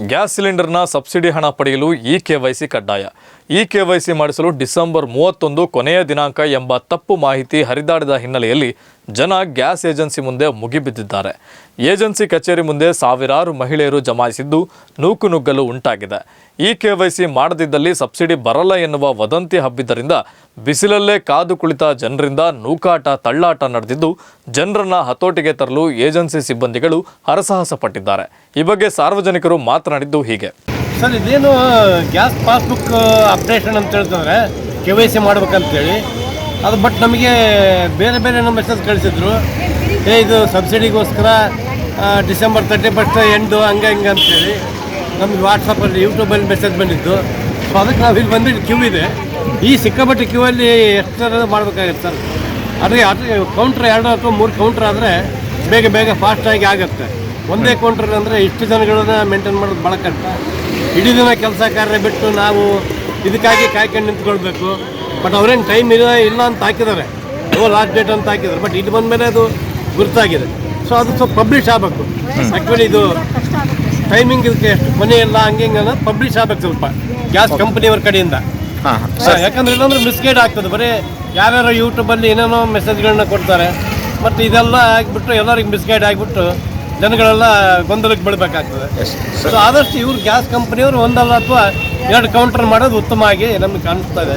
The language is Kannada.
ಗ್ಯಾಸ್ ಸಿಲಿಂಡರ್ನ ಸಬ್ಸಿಡಿ ಹಣ ಪಡೆಯಲು ಇ ಕೆ ವೈ ಸಿ ಕಡ್ಡಾಯ. ಇ ಕೆ ವೈ ಸಿ ಮಾಡಿಸಲು ಡಿಸೆಂಬರ್ ಮೂವತ್ತೊಂದು ಕೊನೆಯ ದಿನಾಂಕ ಎಂಬ ತಪ್ಪು ಮಾಹಿತಿ ಹರಿದಾಡಿದ ಹಿನ್ನೆಲೆಯಲ್ಲಿ ಜನ ಗ್ಯಾಸ್ ಏಜೆನ್ಸಿ ಮುಂದೆ ಮುಗಿಬಿದ್ದಿದ್ದಾರೆ. ಏಜೆನ್ಸಿ ಕಚೇರಿ ಮುಂದೆ ಸಾವಿರಾರು ಮಹಿಳೆಯರು ಜಮಾಯಿಸಿದ್ದು ನೂಕುನುಗ್ಗಲು ಉಂಟಾಗಿದೆ. ಇ ಕೆ ವೈ ಸಿ ಮಾಡದಿದ್ದಲ್ಲಿ ಸಬ್ಸಿಡಿ ಬರಲ್ಲ ಎನ್ನುವ ವದಂತಿ ಹಬ್ಬಿದ್ದರಿಂದ ಬಿಸಿಲಲ್ಲೇ ಕಾದು ಕುಳಿತ ಜನರಿಂದ ನೂಕಾಟ, ತಳ್ಳಾಟ ನಡೆದಿದ್ದು ಜನರನ್ನ ಹತೋಟಿಗೆ ತರಲು ಏಜೆನ್ಸಿ ಸಿಬ್ಬಂದಿಗಳು ಹರಸಾಹಸ ಪಟ್ಟಿದ್ದಾರೆ ಈ ಬಗ್ಗೆ ಸಾರ್ವಜನಿಕರು ಮಾತನಾಡಿದ್ದು ಹೀಗೆ. ಸರ್, ಇದೇನು ಗ್ಯಾಸ್ ಪಾಸ್ಬುಕ್ ಅಪ್ಡೇಷನ್ ಅಂತ ಹೇಳ್ತಂದ್ರೆ. ಕೆ ವೈ ಸಿ ಮಾಡ್ಬೇಕಂತೇಳಿ. ಅದು ಬಟ್ ನಮಗೆ ಬೇರೆ ಬೇರೆ ನಮ್ಮ ಮೆಸೇಜ್ ಕಳಿಸಿದ್ರು. ಏ, ಇದು ಸಬ್ಸಿಡಿಗೋಸ್ಕರ ಡಿಸೆಂಬರ್ ತರ್ಟಿ ಫಸ್ಟ್ ಎಂಡು ಹಂಗೆ ಹಿಂಗೆ ಅಂತೇಳಿ. ನಮ್ಗೆ ವಾಟ್ಸಪ್ಪಲ್ಲಿ ಯೂಟ್ಯೂಬಲ್ಲಿ ಮೆಸೇಜ್ ಬಂದಿದ್ದು ಸೊ ಅದಕ್ಕೆ ನಾವು ಇಲ್ಲಿ ಬಂದು ಕ್ಯೂ ಇದೆ. ಈ ಸಿಕ್ಕಾಪಟ್ಟೆ ಕ್ಯೂ ಅಲ್ಲಿ ಎಷ್ಟು ಮಾಡಬೇಕಾಗತ್ತೆ ಸರ್? ಅದೇ, ಅದು ಕೌಂಟ್ರ್ ಎರಡು ಅಥವಾ ಮೂರು ಕೌಂಟ್ರ್ ಆದರೆ ಬೇಗ ಬೇಗ ಫಾಸ್ಟಾಗಿ ಆಗುತ್ತೆ. ಒಂದೇ ಕೌಂಟ್ರ್ ಅಂದರೆ ಇಷ್ಟು ಜನಗಳನ್ನ ಮೇಂಟೈನ್ ಮಾಡೋದು ಭಾಳ ಕಷ್ಟ. ಇಡೀ ದಿನ ಕೆಲಸ ಕಾರ್ಯ ಬಿಟ್ಟು ನಾವು ಇದಕ್ಕಾಗಿ ಕಾಯ್ಕೊಂಡು ನಿಂತ್ಕೊಳ್ಬೇಕು. ಬಟ್ ಅವ್ರೇನು ಟೈಮ್ ಇಲ್ಲ ಇಲ್ಲ ಅಂತ ಹಾಕಿದ್ದಾರೆ. ಓ ಲಾಸ್ಟ್ ಡೇಟ್ ಅಂತ ಹಾಕಿದ್ದಾರೆ. ಬಟ್ ಇಲ್ಲಿ ಬಂದ ಮೇಲೆ ಅದು ಗುರುತಾಗಿದೆ. ಸೊ ಅದು ಸ್ವಲ್ಪ ಪಬ್ಲಿಷ್ ಆಗಬೇಕು. ಆ್ಯಕ್ಚುಲಿ ಇದು ಟೈಮಿಂಗ್ ಇದಕ್ಕೆ ಎಷ್ಟು? ಮನೆ ಇಲ್ಲ ಹಂಗೆ ಹಿಂಗೆ ಅನ್ನೋದು ಪಬ್ಲಿಷ್ ಆಗ್ಬೇಕು ಸ್ವಲ್ಪ. ಗ್ಯಾಸ್ ಕಂಪ್ನಿಯವ್ರ ಕಡೆಯಿಂದ. ಯಾಕಂದ್ರೆ ಇಲ್ಲಾಂದ್ರೆ ಮಿಸ್ಗೈಡ್ ಆಗ್ತದೆ. ಬರೀ ಯಾರ್ಯಾರು ಯೂಟ್ಯೂಬಲ್ಲಿ ಏನೇನೋ ಮೆಸೇಜ್ಗಳನ್ನ ಕೊಡ್ತಾರೆ. ಮತ್ತು ಇದೆಲ್ಲ ಆಗಿಬಿಟ್ಟು ಎಲ್ಲರಿಗೆ ಮಿಸ್ಗೈಡ್ ಆಗಿಬಿಟ್ಟು ಜನಗಳೆಲ್ಲ ಗೊಂದಲಕ್ಕೆ ಬೀಳಬೇಕಾಗ್ತದೆ ಸೊ ಆದಷ್ಟು ಇವ್ರು ಗ್ಯಾಸ್ ಕಂಪ್ನಿಯವರು ಒಂದಲ್ಲ ಅಥವಾ ಎರಡು ಕೌಂಟರ್ ಮಾಡೋದು ಉತ್ತಮ ಆಗಿ ನಮ್ಗೆ ಕಾಣಿಸ್ತಾ ಇದೆ.